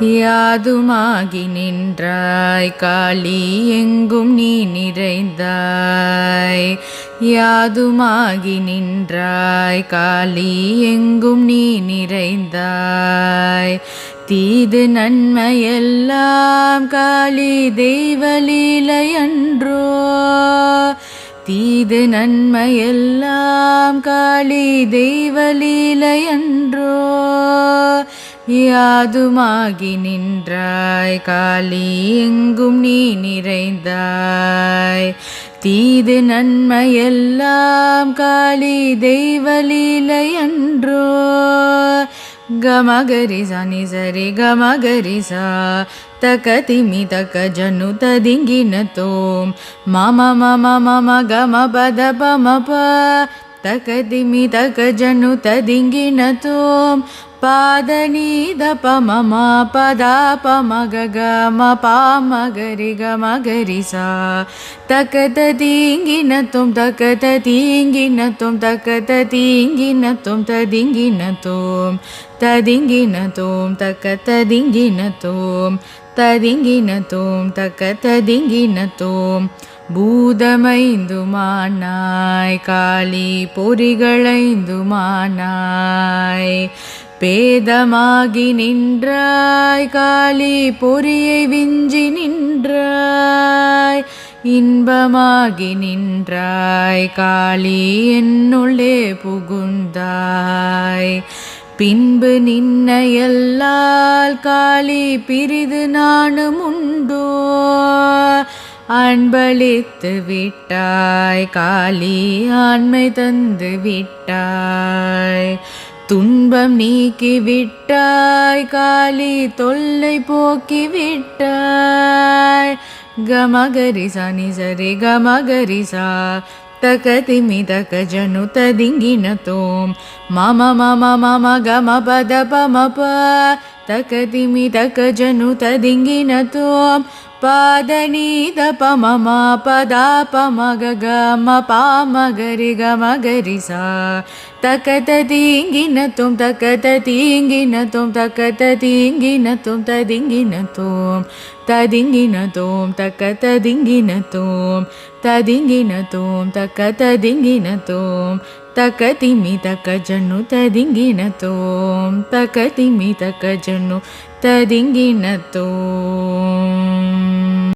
யாதுமாகி நின்றாய் காளி எங்கும் நீ நிறைந்தாய். யாதுமாகி நின்றாய் காளி எங்கும் நீ நிறைந்தாய். தீது நன்மையெல்லாம் காளி தெய்வலீலையன்றோ தீது நன்மையெல்லாம் காளி தெய்வலீலையன்றோ யாதுமாகி நின்றாய் காளி எங்கும் நீ நிறைந்தாய் தீது நன்மையெல்லாம் காளி தெய்வலீலையன்றோ ಗಮಗರಿ ಸನಿ ಸರಿ ಗಮಗರಿ ಸಾ ತಕ ತಿಮಿ ತಕ ಜನು ತದಿಂಗಿನ ತೋಂ ಮಮ ಮಮ ಮಮ ಗಮ ಪದ ಪಮ ಪ ತಕದಿಮಿದಗಜನು ತದಿಂಗಿನತು ಪಾದನೀದ ಪಮ ಪದ ಪಮಗ ಮ ಪಾಮಗರಿ ಗ ಮಗರಿ ಸ ತಕತ ದಿಂಗಿನ ತುಂ ತಕತ ದಿಂಗಿನ ತುಂ ತಕತ ದಿಂಗಿನ ತುಂ ತದಿಂಗಿನ ತುಂ ತದಿಂಗಿನ ತುಂ ತಕತ ದಿಂಗಿನ ತುಂ ತದಿಂಗಿನ ತುಂ ತಕತ ದಿಂಗಿನ ತುಂ பூதமைந்துமானாய் காளி பொறிகளைந்துமானாய் பேதமாகி நின்றாய் காளி பொறியை விஞ்சி நின்றாய் இன்பமாகி நின்றாய் காளி என்னுள்ளே புகுந்தாய். பின்பு நின்ன எல்லால் காளி பிரிது நானும் உண்டோ அன்பளித்து விட்டாய் காளி ஆண்மை தந்து விட்டாய். துன்பம் நீக்கி விட்டாய் காளி தொல்லை போக்கி விட்டாய். கமகரி சா நிசரி கமகரி சா தகதிமி தக ஜனு ததிங்கின தோம். மம மம மம கம பத பமப தகதிமி தக ஜனு ததிங்கின தோம். पादनीदपममापदापमगगमपामगरिगमगरि सा तकततिङ्गिन तुं तकततिङ्गिन तुं तकततिङ्गिन तुं तदिङ्गिन तुं तदिङ्गिन तुं तकतदिङ्गिन तुं तदिङ्गिन तुं तकतदिङ्गिन तुं तकतिमि तकजनु तदिङ्गिन तुं तकतिमि तकजनु तदिङ्गिन तुम्